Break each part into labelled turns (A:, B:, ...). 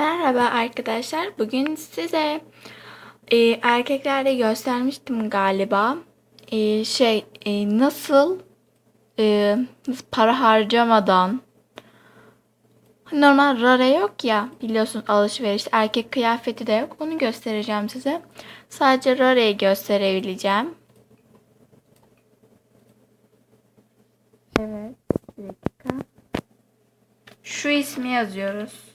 A: Merhaba arkadaşlar. Bugün size e, erkeklerde göstermiştim galiba. E, şey e, nasıl e, para harcamadan normal rare yok ya biliyorsun alışveriş erkek kıyafeti de yok. Onu göstereceğim size. Sadece rareyi gösterebileceğim. Evet. Bir dakika. Şu ismi yazıyoruz.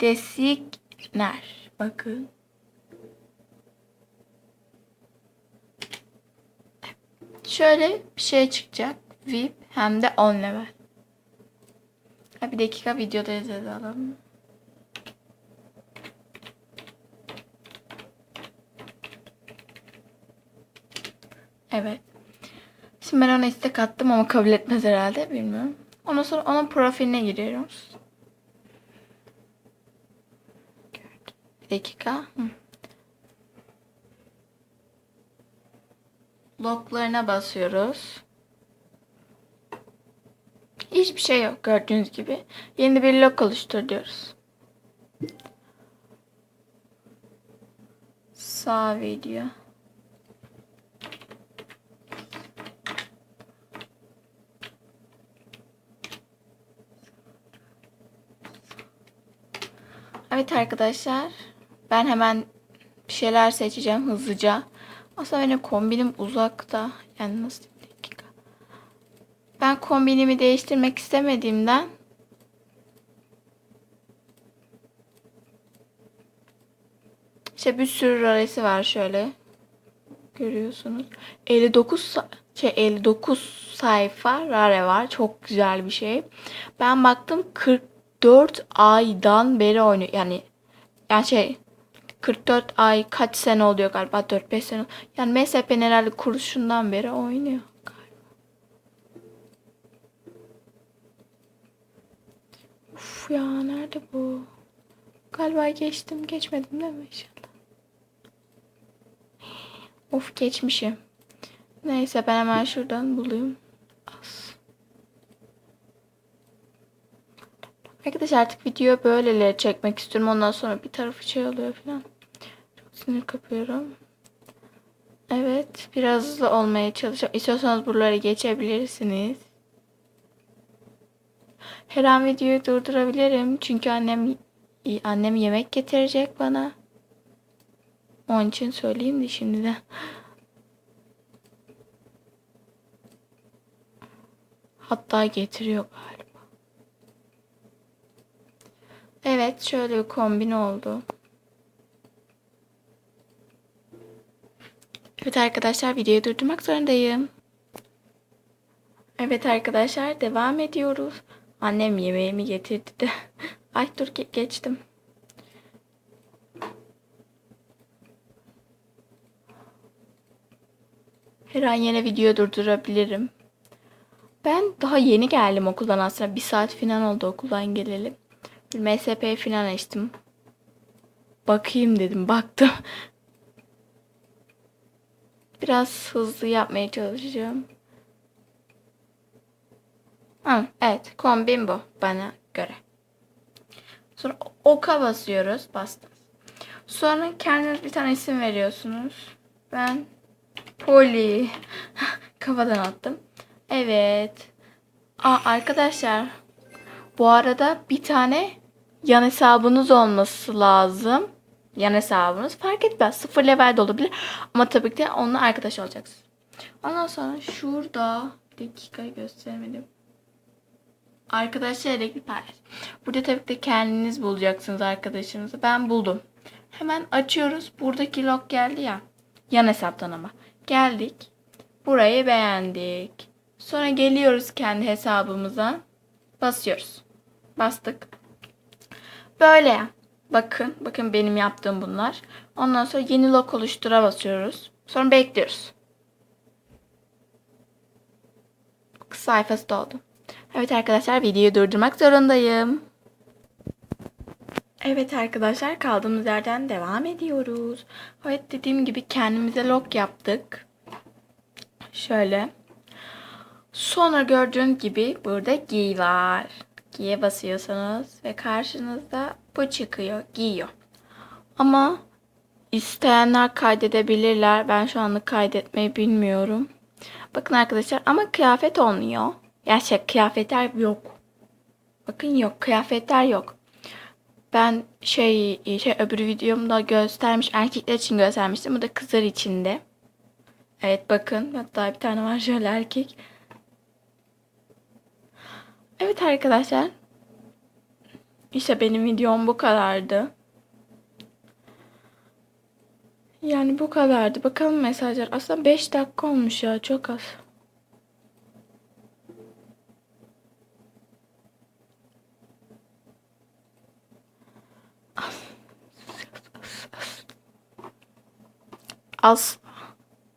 A: Designer. Bakın. Şöyle bir şey çıkacak. VIP hem de 10 level. Ha, bir dakika videoda yazalım. Evet. Şimdi ben ona istek attım ama kabul etmez herhalde. Bilmiyorum. Ondan sonra onun profiline giriyoruz. Bir dakika. Hı. Basıyoruz. Hiçbir şey yok gördüğünüz gibi. Yeni bir log oluştur diyoruz. Sağ video. Evet arkadaşlar. Ben hemen bir şeyler seçeceğim hızlıca. Aslında benim kombinim uzakta. Yani nasıl bir dakika. Ben kombinimi değiştirmek istemediğimden işte bir sürü raresi var şöyle. Görüyorsunuz. 59 sa- şey 59 sayfa rare var. Çok güzel bir şey. Ben baktım 44 aydan beri oynuyor. Yani yani şey 44 ay kaç sene oluyor galiba 4-5 sene. Yani MSP'nin herhalde kuruluşundan beri oynuyor. Uf ya nerede bu? Galiba geçtim. Geçmedim değil mi inşallah? Of geçmişim. Neyse ben hemen şuradan bulayım. As. Arkadaşlar artık video böyleleri çekmek istiyorum. Ondan sonra bir tarafı şey oluyor falan. Çok sinir kapıyorum. Evet. Biraz hızlı olmaya çalışıyorum. İstiyorsanız buraları geçebilirsiniz. Her an videoyu durdurabilirim. Çünkü annem annem yemek getirecek bana. Onun için söyleyeyim de şimdiden. Hatta getiriyor galiba. Evet şöyle bir kombin oldu. Evet arkadaşlar videoyu durdurmak zorundayım. Evet arkadaşlar devam ediyoruz. Annem yemeğimi getirdi de. Ay dur ge- geçtim. Her an yine video durdurabilirim. Ben daha yeni geldim okuldan aslında. Bir saat falan oldu okuldan gelelim. Bir MSP falan açtım. Bakayım dedim. Baktım. Biraz hızlı yapmaya çalışacağım. Hı, evet. Kombin bu bana göre. Sonra oka basıyoruz. Bastım. Sonra kendiniz bir tane isim veriyorsunuz. Ben Poli. Kafadan attım. Evet. Aa, arkadaşlar. Bu arada bir tane yan hesabınız olması lazım. Yan hesabınız fark etmez. Sıfır level de olabilir. Ama tabii ki de onunla arkadaş olacaksınız. Ondan sonra şurada dakika gösteremedim. Arkadaşlar elektrik paylaş. Burada tabii ki de kendiniz bulacaksınız arkadaşınızı. Ben buldum. Hemen açıyoruz. Buradaki log geldi ya. Yan hesaptan ama. Geldik. Burayı beğendik. Sonra geliyoruz kendi hesabımıza. Basıyoruz. Bastık. Böyle. Bakın. Bakın benim yaptığım bunlar. Ondan sonra yeni log oluştura basıyoruz. Sonra bekliyoruz. Sayfası doldu. Evet arkadaşlar videoyu durdurmak zorundayım. Evet arkadaşlar kaldığımız yerden devam ediyoruz. Evet dediğim gibi kendimize log yaptık. Şöyle. Sonra gördüğün gibi burada giy var. giye basıyorsunuz ve karşınızda bu çıkıyor. Giyiyor. Ama isteyenler kaydedebilirler. Ben şu anlık kaydetmeyi bilmiyorum. Bakın arkadaşlar ama kıyafet olmuyor. Yani şey kıyafetler yok. Bakın yok kıyafetler yok. Ben şey şey öbür videomda göstermiş erkekler için göstermiştim. Bu da kızlar içinde. Evet bakın hatta bir tane var şöyle erkek. Evet arkadaşlar. İşte benim videom bu kadardı. Yani bu kadardı. Bakalım mesajlar. Aslında 5 dakika olmuş ya. Çok az. Az.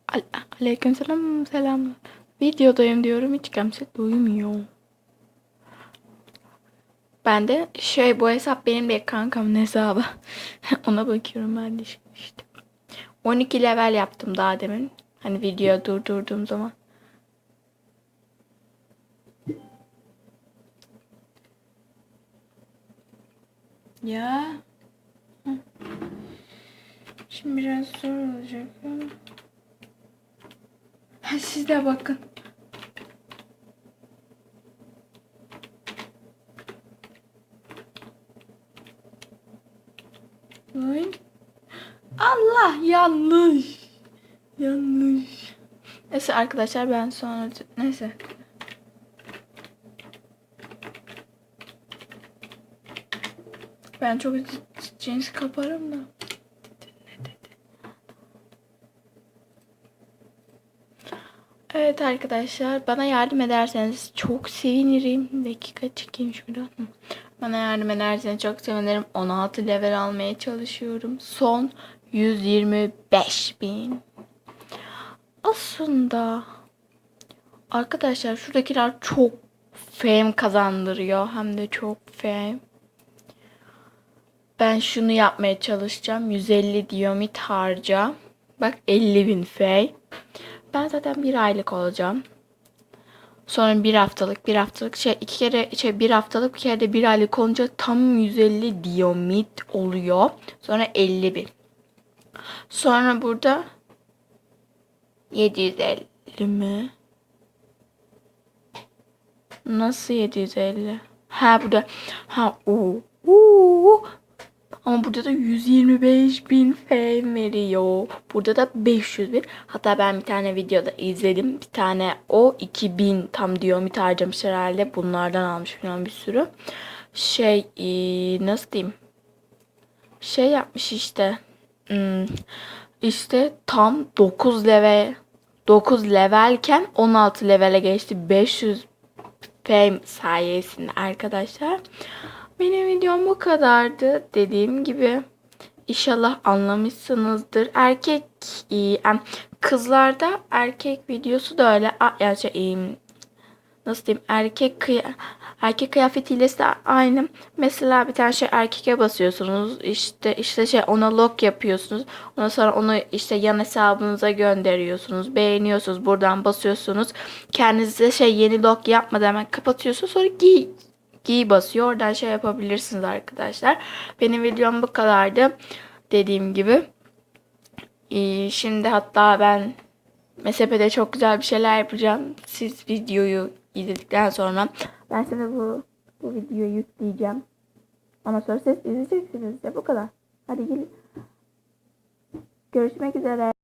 A: Al Aleykümselam selam. Videodayım diyorum hiç kimse duymuyor. Ben de şey bu hesap benim bir kankamın hesabı. Ona bakıyorum ben de işte. 12 level yaptım daha demin. Hani video durdurduğum zaman. Ya. Şimdi biraz zor olacak. Ha, siz de bakın. Ay. Allah yanlış. Yanlış. Neyse arkadaşlar ben sonra neyse. Ben çok cins kaparım da. Evet arkadaşlar bana yardım ederseniz çok sevinirim. Bir dakika çekeyim şuradan. Bana yardım ederseniz çok sevinirim. 16 level almaya çalışıyorum. Son 125 bin. Aslında arkadaşlar şuradakiler çok fame kazandırıyor. Hem de çok fame. Ben şunu yapmaya çalışacağım. 150 diyomit harca. Bak 50 bin fame. Ben zaten bir aylık olacağım. Sonra bir haftalık, bir haftalık şey iki kere şey bir haftalık bir kere de bir aylık olunca tam 150 diyomit oluyor. Sonra 50 bin. Sonra burada 750 mi? Nasıl 750? Ha burada ha o ama burada da 125 bin fame veriyor. Burada da 500 bin. Hatta ben bir tane videoda izledim. Bir tane o 2000 tam diyomit harcamış herhalde. Bunlardan almış falan bir sürü. Şey ee, nasıl diyeyim? Şey yapmış işte. Hmm, işte tam 9 level 9 levelken 16 levele geçti. 500 fame sayesinde arkadaşlar. Benim videom bu kadardı. Dediğim gibi inşallah anlamışsınızdır. Erkek e, kızlarda erkek videosu da öyle yani şey, nasıl diyeyim erkek erkek kıyafetiyle de aynı. Mesela bir tane şey erkeke basıyorsunuz. işte işte şey ona lock yapıyorsunuz. Ondan sonra onu işte yan hesabınıza gönderiyorsunuz. Beğeniyorsunuz. Buradan basıyorsunuz. Kendinize şey yeni lock yapmadan hemen kapatıyorsunuz. Sonra giy giy basıyor. Oradan şey yapabilirsiniz arkadaşlar. Benim videom bu kadardı. Dediğim gibi. Ee, şimdi hatta ben MSP'de çok güzel bir şeyler yapacağım. Siz videoyu izledikten sonra ben şimdi bu bu videoyu yükleyeceğim. Ama sonra siz izleyeceksiniz de bu kadar. Hadi gelin. Görüşmek üzere.